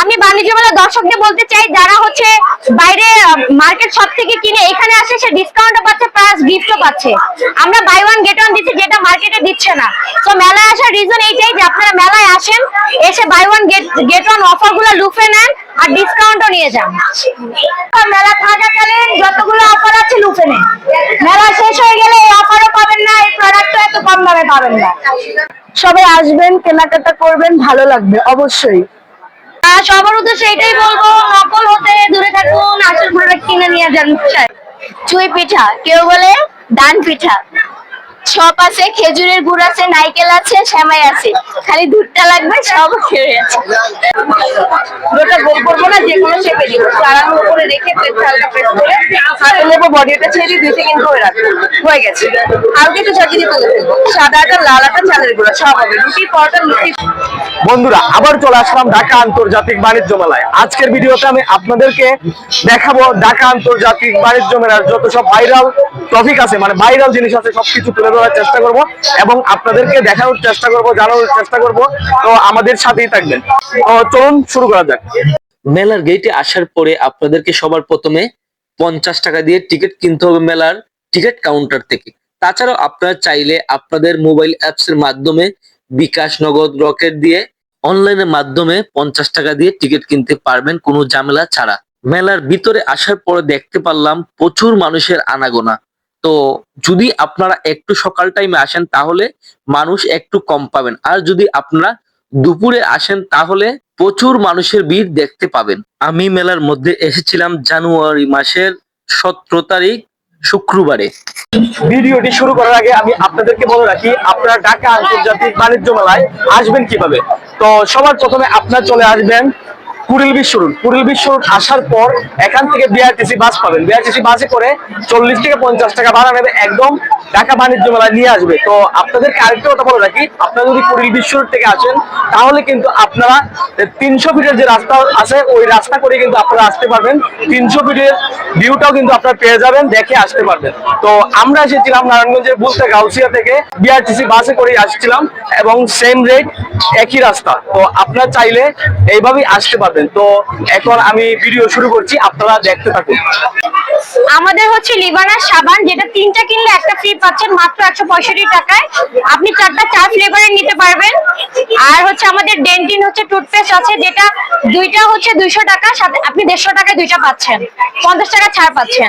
আমি বাণিজ্য মেলা দর্শকদের বলতে চাই, যারা হচ্ছে বাইরে মার্কেট সব থেকে কিনে এখানে আসে, সে ডিসকাউন্টও পাচ্ছে প্লাস গিফটও পাচ্ছে। আমরা বাই ওয়ান গেট ওয়ান দিচ্ছি, যেটা মার্কেটে দিচ্ছে না। তো মেলায় আসার রিজন এইটাই যে আপনারা মেলায় আসেন, এসে buy one get get one অফারগুলো লুফে নেন আর ডিসকাউন্টও নিয়ে যান। মেলা থাকাকালীন যতগুলো অফার আছে লুফে নেন। মেলা শেষ হয়ে গেলে এই অফারও পাবেন না, এই প্রোডাক্টও এত কম দামে পাবেন না। সবাই আসবেন, কেনাকাটা করবেন, ভালো লাগবে, অবশ্যই। সবার উদ্দেশ্যে এটাই বলব, নকল হতে দূরে থাকুন, আসল প্রোডাক্ট কিনে নিয়ে যান চুই পিঠা, কেউ বলে দান পিঠা। সব আছে খেজুরের গুড় আছে নাইকেল আছে সেমাই আছে। খালি দুধটা লাগবে সব খেয়ে আছে পুরোটা গোল করব না যে কোনো শেপে দিব। চারানোর উপরে রেখে প্রেস হালকা প্রেস করে হাতে নেব বডিটা ছেড়ে দুই সেকেন্ড করে রাখব। হয়ে গেছে। হালকা একটু ঝাঁকি দিয়ে তুলে ফেলব। সাদা আটা লাল আটা চালের গুঁড়া সব হবে। রুটি পরোটা লুচি। বন্ধুরা আবার চলে আসলাম ঢাকা আন্তর্জাতিক বাণিজ্য মেলায়। আজকের ভিডিওতে আমি আপনাদেরকে দেখাবো ঢাকা আন্তর্জাতিক বাণিজ্য মেলার যত সব ভাইরাল টপিক আছে মানে ভাইরাল জিনিস আছে সবকিছু তুলে ধরার চেষ্টা করব এবং আপনাদেরকে দেখানোর চেষ্টা করব, জানানোর চেষ্টা করব। তো আমাদের সাথেই থাকবেন। চলুন শুরু করা যাক। মেলার গেটে আসার পরে আপনাদেরকে সবার প্রথমে পঞ্চাশ টাকা দিয়ে টিকিট কিনতে হবে মেলার টিকিট কাউন্টার থেকে। তাছাড়াও আপনারা চাইলে আপনাদের মোবাইল অ্যাপস এর মাধ্যমে বিকাশ নগদ রকেট দিয়ে অনলাইনের মাধ্যমে পঞ্চাশ টাকা দিয়ে টিকিট কিনতে পারবেন কোনো ঝামেলা ছাড়া। মেলার ভিতরে আসার পরে দেখতে পারলাম প্রচুর মানুষের আনাগোনা। তো যদি আপনারা একটু সকাল টাইমে আসেন, তাহলে মানুষ একটু কম পাবেন। আর যদি আপনারা দুপুরে আসেন, তাহলে প্রচুর মানুষের ভিড় দেখতে পাবেন। আমি মেলার মধ্যে এসেছিলাম জানুয়ারি মাসের সতেরো তারিখ, শুক্রবারে। ভিডিওটি শুরু করার আগে আমি আপনাদেরকে বলে রাখি, আপনারা ঢাকা আন্তর্জাতিক বাণিজ্য মেলায় আসবেন কীভাবে? তো সবার প্রথমে আপনার চলে আসবেন কুড়িল বিশ্ব রোড কুড়িল রোড আসার পর এখান থেকে বিআরটিসি বাস পাবেন। বিআরটিসি বাসে করে চল্লিশ থেকে পঞ্চাশ টাকা ভাড়া নেবে একদম ঢাকা বাণিজ্য মেলায় নিয়ে আসবে। তো আপনাদেরকে আরেকটা কথা বলে রাখি, আপনারা যদি কুড়িল রোড থেকে আসেন, তাহলে কিন্তু আপনারা তিনশো ফিটের যে রাস্তা আছে, ওই রাস্তা করে কিন্তু আপনারা আসতে পারবেন। তিনশো ফিটের ভিউটাও কিন্তু আপনারা পেয়ে যাবেন, দেখে আসতে পারবেন। তো আমরা এসেছিলাম নারায়ণগঞ্জের বুলতে গাউসিয়া থেকে বিআরটিসি বাসে করে আসছিলাম এবং সেম রেট একই রাস্তা। তো আপনারা চাইলে এইভাবেই আসতে পারবেন। তো এখন আমি ভিডিও শুরু করছি, আপনারা দেখতে থাকুন। আমাদের হচ্ছে লিবানার সাবান, যেটা তিনটা কিনলে একটা ফ্রি পাচ্ছেন, মাত্র একশো পঁয়ষট্টি টাকায়। আপনি চারটা, চার ফ্লেভারের নিতে পারবেন। আর হচ্ছে আমাদের ডেন্টিন হচ্ছে টুথপেস্ট আছে, যেটা দুইটা হচ্ছে দুইশো টাকা, সাথে আপনি দেড়শো টাকায় দুইটা পাচ্ছেন। পঞ্চাশ টাকা ছাড় পাচ্ছেন।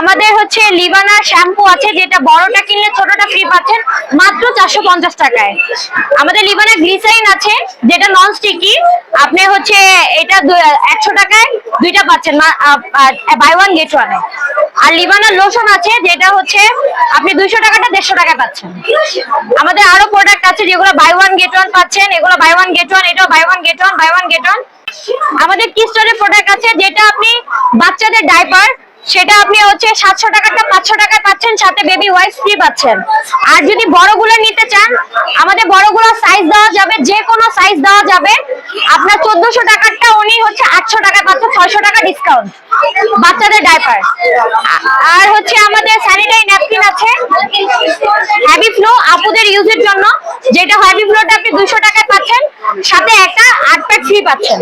আমাদের হচ্ছে লিবানার শ্যাম্পু আছে, যেটা বড়টা কিনলে ছোটটা ফ্রি পাচ্ছেন, মাত্র চারশো পঞ্চাশ টাকায়। আমাদের লিবানা গ্লিসারিন আছে, যেটা নন স্টিকি আপনি হচ্ছে এটা একশো টাকায় দুইটা পাচ্ছেন বাই ওয়ান গেট ওয়ান আর লিবানার লোশন আছে, যেটা হচ্ছে আপনি দুইশো টাকাটা দেড়শো টাকা পাচ্ছেন। আমাদের আরও প্রোডাক্ট আছে যেগুলো বাই ওয়ান গেট ওয়ান পাচ্ছেন, এগুলো বাই ওয়ান গেট ওয়ান এটাও buy one get one buy one get one আমাদের কিস্টোরের প্রোডাক্ট আছে, যেটা আপনি বাচ্চাদের ডাইপার সেটা আপনি হচ্ছে সাতশো টাকাটা পাঁচশো টাকায় পাচ্ছেন, সাথে বেবি ওয়াইস ফ্রি পাচ্ছেন। আর যদি বড়গুলো নিতে চান, আমাদের বড়গুলো সাইজ দেওয়া যাবে, যে কোনো সাইজ দেওয়া যাবে। আপনার চোদ্দশো টাকারটা উনি হচ্ছে আটশো টাকায় পাচ্ছেন, ছয়শো টাকা ডিসকাউন্ট বাচ্চাদের ডাইপার আর হচ্ছে আমাদের স্যানিটারি ন্যাপকিন আছে। হ্যাভি ফ্লো আপুদের ইউজের জন্য। যেটা হ্যাভি ফ্লোটা আপনি দুশো টাকায় পাচ্ছেন, সাথে একটা আট প্যাক ফ্রি পাচ্ছেন।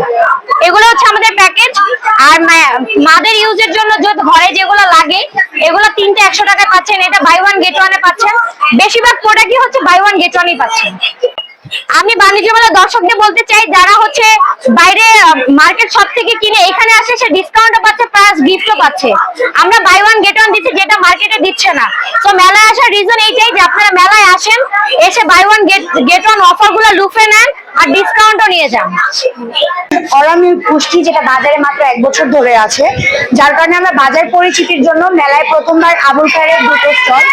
এগুলো হচ্ছে আমাদের প্যাকেজ আর মাদের ইউজের জন্য ঘরে যেগুলো লাগে, এগুলো তিনটে একশো টাকায় পাচ্ছেন। এটা বাই ওয়ান গেট ওয়ানে পাচ্ছেন। বেশিরভাগ প্রোডাক্টই হচ্ছে বাই ওয়ান গেট ওয়ানই পাচ্ছেন। আমি বাণিজ্য মেলা দর্শকদের বলতে চাই, যারা হচ্ছে বাইরে মার্কেট সব থেকে কিনে, এখানে আসে সে ডিসকাউন্টও পাচ্ছে প্লাস গিফটও পাচ্ছে। আমরা বাই ওয়ান গেট ওয়ান দিচ্ছি, যেটা মার্কেটে দিচ্ছে না। তো মেলায় আসার রিজন এইটাই যে আপনারা মেলায় আসেন, এসে buy one get get one অফারগুলো লুফে নেন আর ডিসকাউন্টও নিয়ে যান। পুষ্টি যেটা বাজারে মাত্র এক বছর ধরে আছে, যার কারণে আমরা বাজার পরিচিতির জন্য মেলায় প্রথমবার আবুল খায়ের দুটো স্টল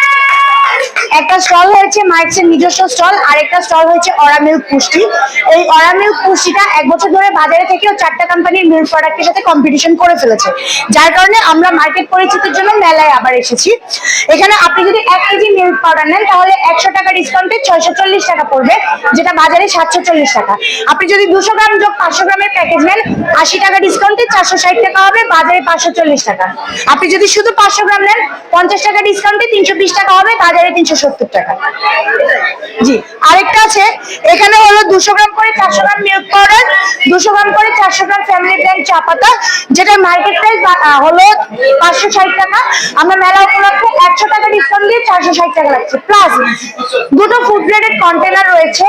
একটা স্টল হয়েছে মার্কসের নিজস্ব স্টল আর একটা স্টল হয়েছে অরামিল পুষ্টি এই অরামিল পুষ্টিটা এক বছর ধরে বাজারে থেকেও চারটা কোম্পানির মিল্ক প্রোডাক্টের সাথে কম্পিটিশন করে ফেলেছে। যার কারণে আমরা মার্কেট পরিচিতির জন্য মেলায় আবার এসেছি। এখানে আপনি যদি এক কেজি মিল্ক পাউডার নেন, তাহলে একশো টাকা ডিসকাউন্টে ছয়শো চল্লিশ টাকা পড়বে, যেটা বাজারে সাতশো চল্লিশ টাকা। আপনি যদি দুশো গ্রাম যোগ পাঁচশো গ্রামের প্যাকেজ নেন, আশি টাকা ডিসকাউন্টে চারশো ষাট টাকা হবে, বাজারে পাঁচশো চল্লিশ টাকা। আপনি যদি শুধু পাঁচশো গ্রাম নেন, পঞ্চাশ টাকা ডিসকাউন্টে তিনশো বিশ টাকা হবে, বাজারে তিনশো সত্তর টাকা। জি, আরেকটা আছে, এখানে হলো দুশো গ্রাম করে চারশো গ্রাম মিল্ক পাউডার দুশো গ্রাম করে চারশো গ্রাম ফ্যামিলি ব্র্যান্ড চা পাতা, যেটা মার্কেট প্রাইস হলো পাঁচশো ষাট টাকা। আমরা মেলা উপলক্ষে একশো টাকা ডিসকাউন্ট দিয়ে চারশো ষাট টাকা লাগছে প্লাস দুটো ফুড গ্রেডেড কন্টেনার রয়েছে।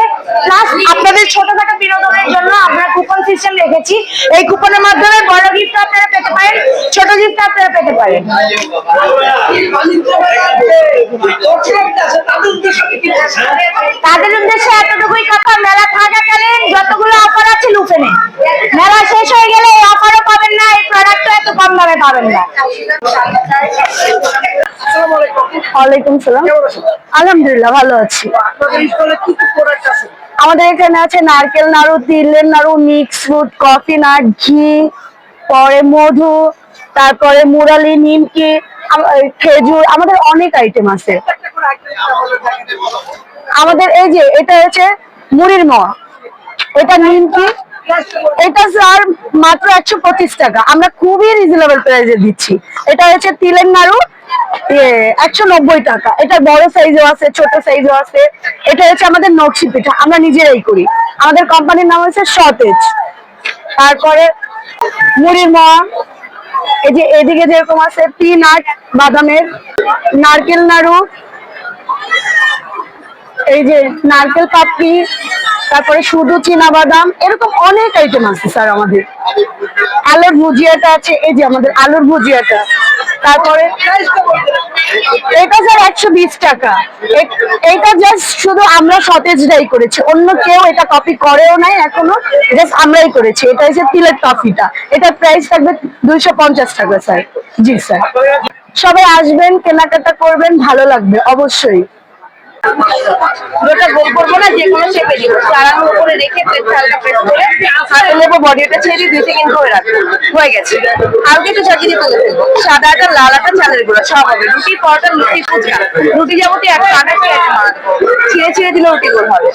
প্লাস আপনাদের ছোটখাটো বিনোদনের জন্য আমরা কুপন সিস্টেম রেখেছি। এই কুপনের মাধ্যমে বড় গিফট আপনারা পেতে পারেন, ছোট গিফট আপনারা পেতে পারেন। তাদের উদ্দেশ্যে এতটুকুই কথা মেলা থাকাকালীন যতগুলো অফার আছে লুফে নেন মেলা শেষ হয়ে গেলে এই অফারও পাবেন না এই প্রোডাক্টও এত কম দামে পাবেন না। ওয়ালাইকুম সালাম। আলহামদুলিল্লাহ ভালো আছি। আমাদের এখানে আছে নারকেল নাড়ু তিলের নাড়ু মিক্স ফ্রুট কফি নাট ঘি পরে মধু তারপরে মুরালি নিমকি খেজুর, আমাদের অনেক আইটেম আছে। আমাদের এই যে, এটা হচ্ছে মুড়ির মোয়া এটা নিমকি। এটা স্যার মাত্র একশো পঁচিশ টাকা। আমরা খুবই রিজনেবল প্রাইসে দিচ্ছি। এটা হচ্ছে তিলের নাড়ু। একশো নব্বই টাকা। এটা বড় সাইজও আছে, ছোট সাইজও আছে। এটা হচ্ছে আমাদের নকশি পিঠা। আমরা নিজেরাই করি। আমাদের কোম্পানির নাম হচ্ছে সতেজ। তারপরে মুড়ির মোয়া এই যে এদিকে যেরকম আছে পিনাট বাদামের নারকেল নাড়ু, এই যে নারকেল পাপড়ি, তারপরে শুধু চীনা বাদাম এরকম অনেক আইটেম আছে স্যার আমাদের। আলুর ভুজিয়াটা আছে, এই যে আমাদের আলুর ভুজিয়াটা। তারপরে এটা স্যার একশো বিশ টাকা। এটা জাস্ট শুধু আমরা সতেজটাই করেছি। অন্য কেউ এটা কপি করেও নাই, এখনও জাস্ট আমরাই করেছি। এটা হচ্ছে তিলের টফিটা এটার প্রাইস থাকবে দুইশো পঞ্চাশ টাকা, স্যার। জি, স্যার। সবাই আসবেন, কেনাকাটা করবেন, ভালো লাগবে, অবশ্যই। পুরোটা গোল করব না, যে কোনো শেপে দিব। চারানোর উপরে রেখে হালকা প্রেস করে হাতে নেব বডিটা ছেড়ে দিয়ে দুই সেকেন্ড করে রাখব। হয়ে গেছে। হালকা একটু ঝাঁকিয়ে তুলে ফেলব। সাদা আটা লাল আটা চালের গুঁড়ো, সব হবে। রুটি, পরোটা, লুচি, ফুচকা। রুটি যাবতীয় একশো আঠাশি বানাবো ছিঁড়ে ছিঁড়ে দিলে রুটি গোল হবে।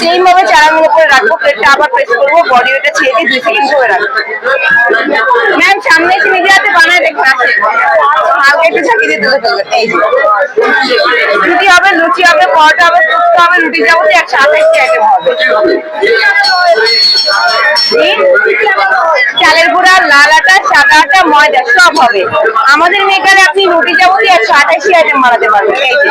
সেইম ভাবে চারানোর উপরে রাখব প্লেটটা আবার প্রেস করব বডি ওটা ছেড়ে দিয়ে দুই সেকেন্ড করে রাখব। ম্যাম সামনে এসে নিজে হাতে বানায় দেখুন আসে। হালকা একটু ঝাঁকিয়ে দিয়ে তুলে ফেলবেন এই রুটি হবে, লুচি হবে পরোটা হবে হবে রুটি যাবতীয় একশো আঠাশটি আইটেম হবে চালের গুঁড়া, লাল আটা, সাদা আটা, ময়দা, সব হবে। আমাদের মেকারে আপনি রুটি যাবতীয় একশো আঠাশি আইটেম বানাতে পারবেন। এই যে,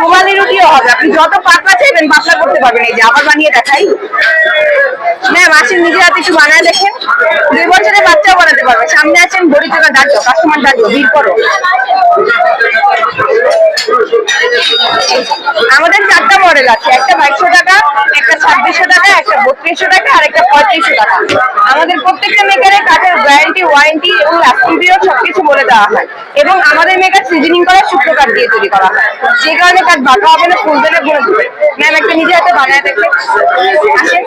রুমালি রুটিও হবে। আপনি যত পাতলা চাইবেন, পাতলা করতে পারবেন। এই যে, আবার বানিয়ে দেখাই। ম্যাম, আসেন, নিজের হাতে একটু বানায় দেখেন। দুই বছরের বাচ্চাও বানাতে পারবে। সামনে আছেন বড়ি চোখা ডাকো কাস্টমার ডাকো ভিড় করো। আমাদের চারটা মডেল আছে। একটা বাইশশো টাকা, একটা ছাব্বিশশো টাকা, একটা বত্রিশশো টাকা, আর একটা পঁয়ত্রিশশো টাকা। আমাদের প্রত্যেকটা মেকারে কাঠের গ্যারান্টি ওয়ারেন্টি এবং লাস্টিং পিরিয়ড সবকিছু বলে দেওয়া হয়। এবং আমাদের মেকার সিজনিং করা শুক্তো কাঠ দিয়ে তৈরি করা হয়। যে কারণে কাঠ বাঁকা হবে না ফুল দেবে গুঁড়ো দেবে ম্যাম একটা নিজে হাতে বানায় আসেন।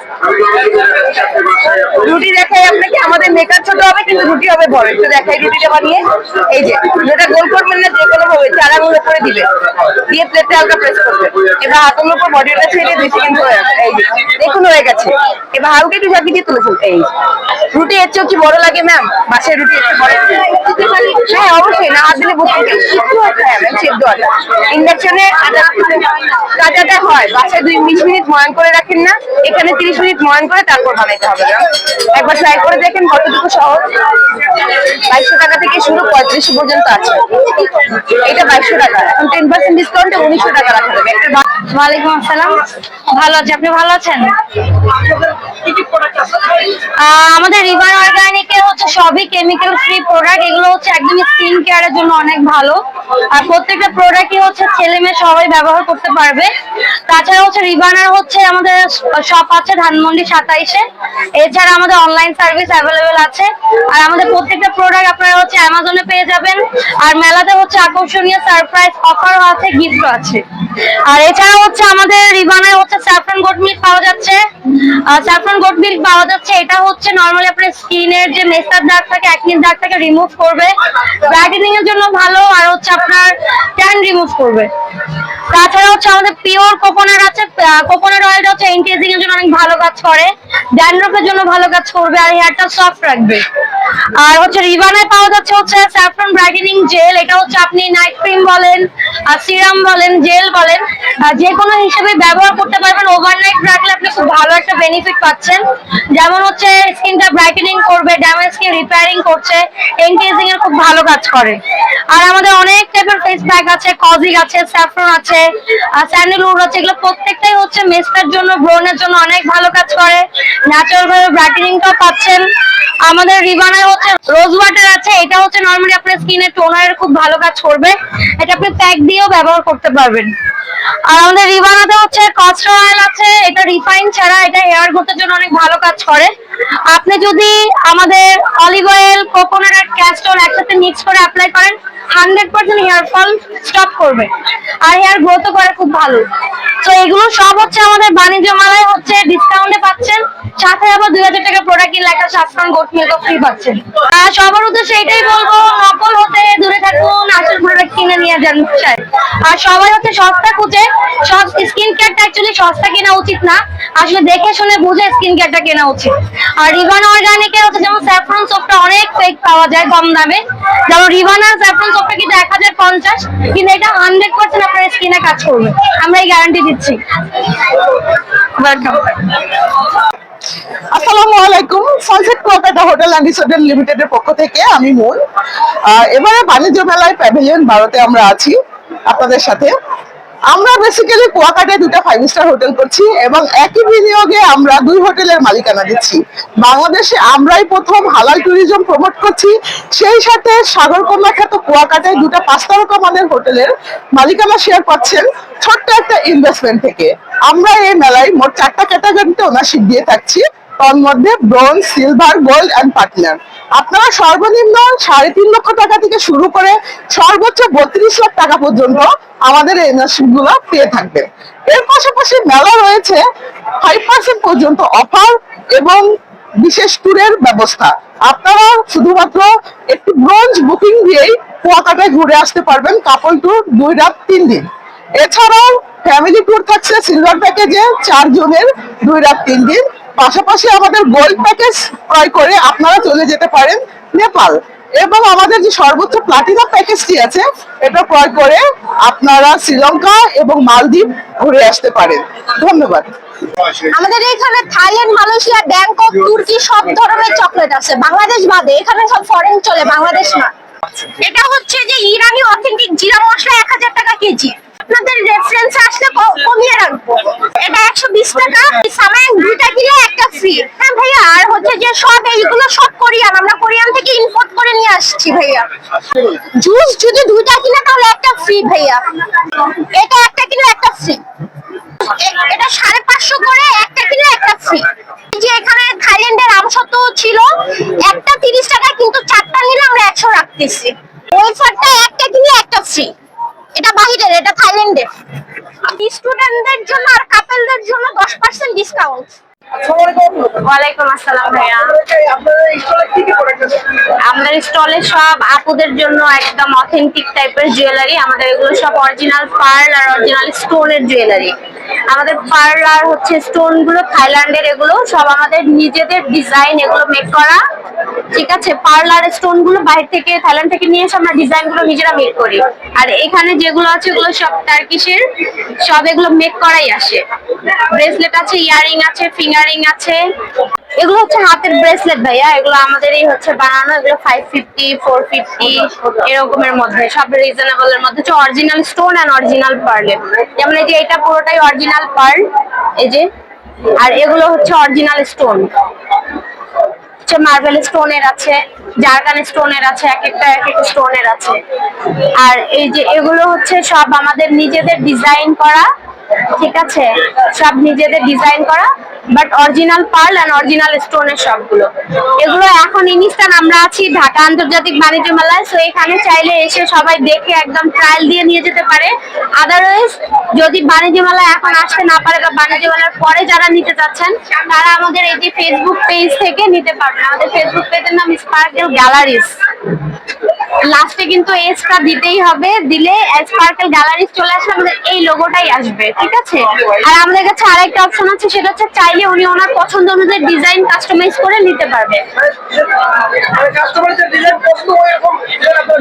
রুটি দেখাই আপনাকে। আমাদের মেকার ছোট হবে, কিন্তু রুটি হবে বড়। একটু দেখাই রুটিটা বানিয়ে। এই যে যেটা গোল করবেন না যে কোনো ভাবে চারাগুলো করে দিবে দিয়ে প্লেটে হালকা প্রেস এবার হাতের উপর বডিটা ছেড়ে দুই সেকেন্ড করে এই দেখুন হয়ে গেছে। এবার হালকা একটু ঝাঁকি দিয়ে তুলে ফেলতে, এই। রুটি এর চেয়েও কি বড় লাগে ম্যাম বাসের রুটি একটু বড় হ্যাঁ অবশ্যই, না হাত দিলে বুঝতে সেদ্ধ আটা। ইন্ডাকশনে আটা হয়, বাসায় দুই বিশ মিনিট ময়ান করে রাখেন না। এখানে তিরিশ মিনিট ময়ান করে তারপর বানাইতে হবে ম্যাম একবার ট্রাই করে দেখেন কতটুকু সহজ। বাইশশো টাকা থেকে শুরু, পঁয়ত্রিশশো পর্যন্ত আছে। এটা বাইশশো টাকা। এখন টেন পার্সেন্ট ডিসকাউন্টে উনিশশো টাকা রাখা ওয়ালাইকুম আসসালাম। ভালো আছি আপনি ভালো আছেন? আমাদের রিভার অর্গানিকের হচ্ছে সবই কেমিক্যাল ফ্রি প্রোডাক্ট এগুলো হচ্ছে একদম স্কিন কেয়ারের জন্য অনেক ভালো। আর প্রত্যেকটা প্রোডাক্টই হচ্ছে ছেলে মেয়ে সবাই ব্যবহার করতে পারবে। তাছাড়া হচ্ছে রিবানার হচ্ছে আমাদের শপ আছে ধানমন্ডি সাতাইশে। এছাড়া আমাদের অনলাইন সার্ভিস অ্যাভেলেবেল আছে। আর আমাদের প্রত্যেকটা প্রোডাক্ট আপনারা হচ্ছে অ্যামাজনে পেয়ে যাবেন। আর মেলাতে হচ্ছে আকর্ষণীয় সারপ্রাইজ অফারও আছে গিফটও আছে। আর এছাড়া হচ্ছে আমাদের রিবানের হচ্ছে স্যাফরন গোট মিল্ক পাওয়া যাচ্ছে। স্যাফরন গোট মিল্ক পাওয়া যাচ্ছে। এটা হচ্ছে নরমালি আপনার স্কিনের যে মেস্টার দাগ থাকে একনির দাগ থাকে রিমুভ করবে। ব্রাইটেনিং এর জন্য ভালো, আর হচ্ছে আপনার ট্যান রিমুভ করবে। তাছাড়া হচ্ছে আমাদের পিওর কোকোনাট আছে। কোকোনাট অয়েলটা হচ্ছে এন্টিএজিং এর জন্য অনেক ভালো কাজ করে। ড্যান্ড্রফের জন্য ভালো কাজ করবে, আর হেয়ারটা সফট রাখবে। আর হচ্ছে রিবানে পাওয়া যাচ্ছে হচ্ছে স্যাফরন ব্রাইটেনিং জেল এটা হচ্ছে আপনি নাইট ক্রিম বলেন, আর সিরাম বলেন জেল বলেন। আহ, যে কোনো হিসেবে ব্যবহার করতে পারবেন। ওভারনাইট রাখলে আপনি খুব ভালো একটা বেনিফিট পাচ্ছেন। যেমন হচ্ছে স্কিনটা ব্রাইটেনিং করবে ড্যামেজ স্কিন রিপেয়ারিং করছে এনকেজিং এর খুব ভালো কাজ করে। আর আমাদের অনেক টাইপের ফেস প্যাক আছে কজিক আছে স্যাফরন আছে স্যান্ডেলউড আছে এগুলো প্রত্যেকটাই হচ্ছে মেস্টার জন্য ব্রোনের জন্য অনেক ভালো কাজ করে। ন্যাচারাল ভাবে ব্রাইটেনিংটাও পাচ্ছেন। আমাদের রিবানের হচ্ছে রোজ ওয়াটার আছে এটা হচ্ছে নরমালি আপনার স্কিনে টোনারের খুব ভালো কাজ করবে। এটা আপনি প্যাক দিয়েও ব্যবহার করতে পারবেন। আর আমাদের রিবানাতে হচ্ছে কচরা অয়েল আছে, এটা রিফাইন ছাড়া এটা হেয়ার গ্রোথের জন্য অনেক ভালো কাজ করে। আপনি যদি আমাদের অলিভ অয়েল কোকোনাট আর ক্যাস্টর একসাথে মিক্স করে অ্যাপ্লাই করেন hundred percent hair fall stop করবে। আর হেয়ার গ্রোথও করে, খুব ভালো। তো এগুলো সব হচ্ছে আমাদের বাণিজ্য মালায় হচ্ছে ডিসকাউন্টে পাচ্ছেন। সাথে আবার দুই হাজার টাকা প্রোডাক্ট কিনলে একটা সাফরন গোট মিল্ক ফ্রি পাচ্ছেন। আর সবার উদ্দেশ্যে এটাই বলব, নকল হতে দূরে থাকুন, আসল প্রোডাক্ট কিনে নিয়ে যান আর সবাই হচ্ছে সস্তা খুঁজে সব স্কিন কেয়ারটা অ্যাকচুয়ালি সস্তা কেনা উচিত না, আসলে দেখে শুনে বুঝে স্কিন কেয়ারটা কেনা উচিত। আর রিভান অর্গানিকের হচ্ছে যেমন স্যাফরন সোপটা অনেক ফেক পাওয়া যায় কম দামে। যেমন রিভান আর স্যাফরন সোপটা কিন্তু এক হাজার পঞ্চাশ, কিন্তু এটা হান্ড্রেড পার্সেন্ট আপনার স্কিনে কাজ করবে। আমরা এই গ্যারান্টি দিচ্ছি। ওয়েলকাম আসসালামু আলাইকুম। Sunset Kuakata hotel and resort লিমিটেডের পক্ষ থেকে আমি আহ, এবারে বাণিজ্য মেলায় প্যাভিলিয়ন ভারতে আমরা আছি আপনাদের সাথে। আমরা বেসিক্যালি কুয়াকাটায় দুটা ফাইভ স্টার হোটেল করছি এবং একই বিনিয়োগে আমরা দুই হোটেলের মালিকানা দিচ্ছি। বাংলাদেশে আমরাই প্রথম হালাল ট্যুরিজম প্রমোট করছি। সেই সাথে সাগরকন্যা খ্যাত কুয়াকাটায় দুটা পাঁচ তারকা মানের হোটেলের মালিকানা শেয়ার পাচ্ছেন ছোট্ট একটা ইনভেস্টমেন্ট থেকে। আমরা এই মেলায় মোট চারটা ক্যাটাগরিতে ওনারশিপ দিয়ে থাকছি। তার মধ্যে bronze silver gold and partner আপনারা সর্বনিম্ন সাড়ে তিন লক্ষ টাকা থেকে শুরু করে সর্বোচ্চ বত্রিশ লাখ টাকা পর্যন্ত আমাদের এই গুলো পেয়ে থাকবেন। এর পাশাপাশি মেলা রয়েছে ফাইভ পার্সেন্ট পর্যন্ত অফার এবং বিশেষ ট্যুরের ব্যবস্থা। আপনারা শুধুমাত্র একটি ব্রোঞ্জ বুকিং দিয়েই কুয়াকাটায় ঘুরে আসতে পারবেন কাপল ট্যুর দুই রাত, তিন দিন। এছাড়াও ফ্যামিলি ট্যুর থাকছে সিলভার প্যাকেজে চার জনের দুই রাত, তিন দিন। পাশাপাশি আমাদের গোল্ড প্যাকেজ ক্রয় করে আপনারা চলে যেতে পারেন নেপাল। এবং আমাদের যে সর্বোচ্চ প্লাটিনাম প্যাকেজটি আছে এটা ক্রয় করে আপনারা শ্রীলঙ্কা এবং মালদ্বীপ ঘুরে আসতে পারেন। ধন্যবাদ। আমাদের এখানে থাইল্যান্ড মালয়েশিয়া ব্যাংকক তুর্কি সব ধরনের চকলেট আছে। বাংলাদেশ বাদে এখানে সব ফরেন চলে বাংলাদেশ না। এটা হচ্ছে যে ইরানি অথেন্টিক জিরা মশলা এক হাজার টাকা কেজি। আপনাদের রেফারেন্স আসলে কমিয়ে রাখব। এটা একশো বিশ টাকা সামাইন দুইটা কিলো একটা ফ্রি হ্যাঁ ভাইয়া, আর হচ্ছে যে সব এইগুলো সব কোরিয়ান, আমরা কোরিয়ান থেকে ইম্পোর্ট করে নিয়ে আসছি ভাইয়া। জুস যদি দুইটা কিনে, তাহলে একটা ফ্রি ভাইয়া। এটা একটা কিলো একটা ফ্রি এটা সাড়ে পাঁচশো করে, একটা কিলো একটা ফ্রি যে এখানে থাইল্যান্ডের আমসত্ব ছিল, একটা তিরিশ টাকা কিন্তু চারটা নিলে আমরা একশো রাখতেছি ওয়েফারটা একটা কিলো একটা ফ্রি এটা বাহিরের এটা থাইল্যান্ডের স্টুডেন্টদের জন্য আর কাপলদের জন্য দশ পার্সেন্ট ডিসকাউন্ট ওয়ালাইকুম আসসালাম ভাইয়া। আমাদের স্টলে সব আপুদের জন্য একদম অথেন্টিক টাইপের জুয়েলারি আমাদের এগুলো সব অরিজিনাল পার্ল আর অরিজিনাল স্টোনের জুয়েলারি আমাদের পার্ল আর হচ্ছে স্টোনগুলো থাইল্যান্ডের এগুলো, সব আমাদের নিজেদের ডিজাইন এগুলো মেক করা। ঠিক আছে? পার্ল আর স্টোনগুলো বাইরে থেকে, থাইল্যান্ড থেকে নিয়ে এসে আমরা ডিজাইনগুলো নিজেরা মেক করি। আর এখানে যেগুলো আছে এগুলো সব টার্কিশের সব এগুলো মেক করাই আসে। ব্রেসলেট আছে ইয়ারিং আছে ফিঙ্গারিং আছে। এগুলো হচ্ছে হাতের ব্রেসলেট ভাইয়া, এগুলো আমাদেরই হচ্ছে বানানো, এগুলো ফাইভ ফিফটি ফোর ফিফটি এরকমের মধ্যে, সব রিজনেবল এর মধ্যে। হচ্ছে অরিজিনাল স্টোন অ্যান্ড অরিজিনাল পার্লের যেমন এই যে এটা পুরোটাই অরিজিনাল পার্ল এই যে, আর এগুলো হচ্ছে অরিজিনাল স্টোন হচ্ছে মার্বেল স্টোনের আছে জারকান স্টোনের আছে, এক একটা এক একটা স্টোনের আছে। আর এই যে এগুলো হচ্ছে সব আমাদের নিজেদের ডিজাইন করা, ঠিক আছে? সব নিজেদের ডিজাইন করা but original pearl and original স্টোনের সবগুলো। এগুলো এখন ইনস্ট্যান্ট আমরা আছি ঢাকা আন্তর্জাতিক বাণিজ্য মেলায় সো এখানে চাইলে এসে সবাই দেখে একদম ট্রায়াল দিয়ে নিয়ে যেতে পারে। আদারওয়াইজ যদি বাণিজ্য মেলায় এখন আসতে না পারে বা বাণিজ্য মেলার পরে যারা নিতে চাচ্ছেন, তারা আমাদের এই যে ফেসবুক পেজ থেকে নিতে পারবেন। আমাদের ফেসবুক পেজের নাম স্পার্কেল গ্যালারিজ লাস্টে কিন্তু এসটা দিতেই হবে, দিলে স্পার্কেল গ্যালারিজ চলে আসলে আমাদের এই লোগোটাই আসবে, ঠিক আছে? আর আমাদের কাছে আরেকটা অপশন আছে, সেটা হচ্ছে চাইলে উনি ওনার পছন্দ অনুযায়ী ডিজাইন কাস্টমাইজ করে নিতে পারবে।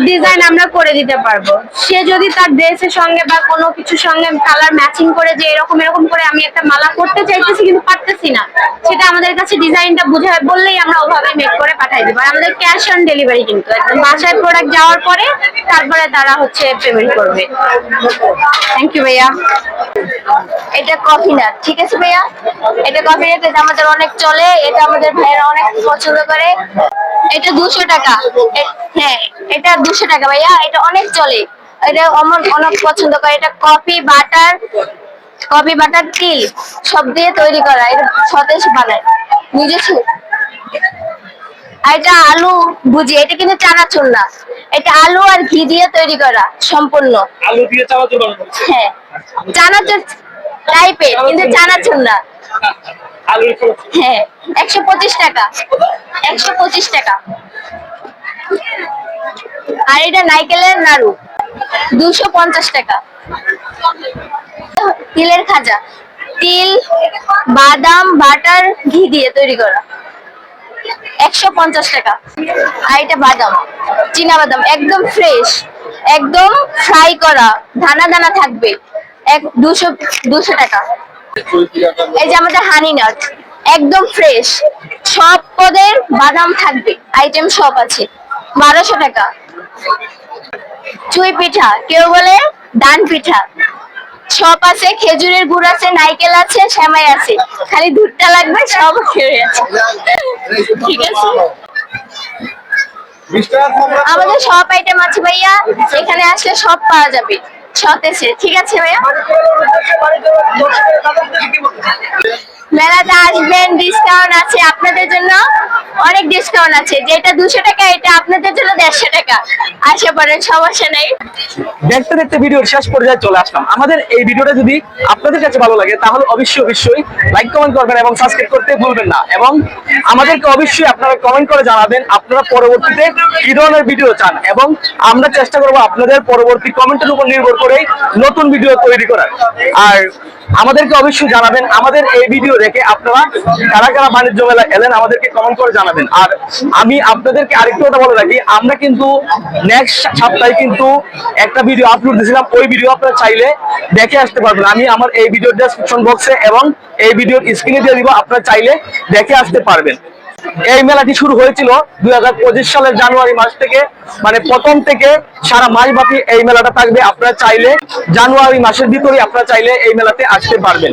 ডিজাইন আমরা করে দিতে পারব। সে যদি তার ড্রেসের সঙ্গে বা কোনো কিছুর সঙ্গে কালার ম্যাচিং করে যে এরকম এরকম করে আমি একটা মালা করতে চাইতেছি কিন্তু পারতেছি না, সেটা আমাদের কাছে ডিজাইনটা বুঝে বললেই আমরা ওভাবে মেক করে পাঠাই দেবো। আমাদের ক্যাশ অন ডেলিভারি কিন্তু একদম বাসায় প্রোডাক্ট যাওয়ার পরে তারপরে তারা হচ্ছে পেমেন্ট করবে। থ্যাংক ইউ ভাইয়া। এটা কফি নাট ঠিক আছে ভাইয়া? এটা কফি নাট এটা আমাদের অনেক চলে এটা আমাদের ভাইয়েরা অনেক পছন্দ করে। এটা দুশো টাকা। হ্যাঁ এটা দুশো টাকা ভাইয়া এটা অনেক চলে। এটা আমার অনেক পছন্দ করে। এটা কফি বাটার কফি বাটার তিল সব দিয়ে তৈরি করা। এটা সতেজ বানায়। নিজে এটা আলু ভুজি এটা কিন্তু চানাচুর না এটা আলু আর ঘি দিয়ে তৈরি করা সম্পূর্ণ। আলু দিয়ে চানাচুর বানানো হচ্ছে। হ্যাঁ। চানাচুর টাইপের কিন্তু চানাচুর না। হ্যাঁ একশো পঁচিশ টাকা। একশো পঁচিশ টাকা। আর এটা নাইকেলের নাড়ু। দুশো পঞ্চাশ টাকা। তিলের খাজা। তিল বাদাম বাটার ঘি দিয়ে তৈরি করা। একশো পঞ্চাশ টাকা। আর এটা বাদাম। চীনা বাদাম। একদম ফ্রেশ একদম ফ্রাই করা। দানা দানা থাকবে। এক দুশো দুশো টাকা। এই যে আমাদের হানি নাট একদম ফ্রেশ সব পদের বাদাম থাকবে আইটেম সব আছে। বারোশো টাকা। চুই পিঠা কেউ বলে ডান পিঠা। সব আছে খেজুরের গুড় আছে নাইকেল আছে শ্যামাই আছে। খালি দুধটা লাগবে সব খেয়ে আছে। ঠিক আছে? আমাদের সব আইটেম আছে ভাইয়া এখানে আসলে সব পাওয়া যাবে। সতেছে ঠিক আছে ভাইয়া? মেলাতে আসবেন ডিসকাউন্ট আছে আপনাদের জন্য। অনেক ডিসকাউন্ট আছে। যেটা দুশো টাকা, এটা আপনাদের জন্য দেড়শো টাকা। আসে পড়েন সমস্যা নেই। দেখতে দেখতে ভিডিওর শেষ পর্যায়ে চলে আসলাম। আমাদের এই ভিডিওটা যদি আপনাদের কাছে ভালো লাগে, তাহলে অবশ্যই অবশ্যই লাইক কমেন্ট করবেন এবং সাবস্ক্রাইব করতে ভুলবেন না। এবং আমাদেরকে অবশ্যই আপনারা কমেন্ট করে জানাবেন আপনারা পরবর্তীতে কি ধরনের ভিডিও চান। এবং আমরা চেষ্টা করব আপনাদের পরবর্তী কমেন্টের উপর নির্ভর করেই নতুন ভিডিও তৈরি করার। আর আমাদেরকে অবশ্যই জানাবেন, আমাদের এই ভিডিও দেখে আপনারা কারা কারা বাণিজ্য মেলা এলেন আমাদেরকে কমেন্ট করে জানাবেন। আর আমি আপনাদেরকে আরেকটু কথা বলে রাখি, আমরা কিন্তু নেক্সট সপ্তাহে কিন্তু একটা ভিডিও আপলোড দিয়েছিলাম। ওই ভিডিও আপনারা চাইলে দেখে আসতে পারবেন। আমি আমার এই ভিডিও ডেসক্রিপশন বক্সে এবং এই ভিডিওর স্ক্রিনে দিয়ে দিব, আপনারা চাইলে দেখে আসতে পারবেন। এই মেলাটি শুরু হয়েছিল দুই হাজার পঁচিশ সালের জানুয়ারি মাস থেকে মানে প্রথম থেকে সারা মাস ব্যাপী এই মেলাটা থাকবে। আপনারা চাইলে জানুয়ারি মাসের ভিতরে আপনারা চাইলে এই মেলাতে আসতে পারবেন।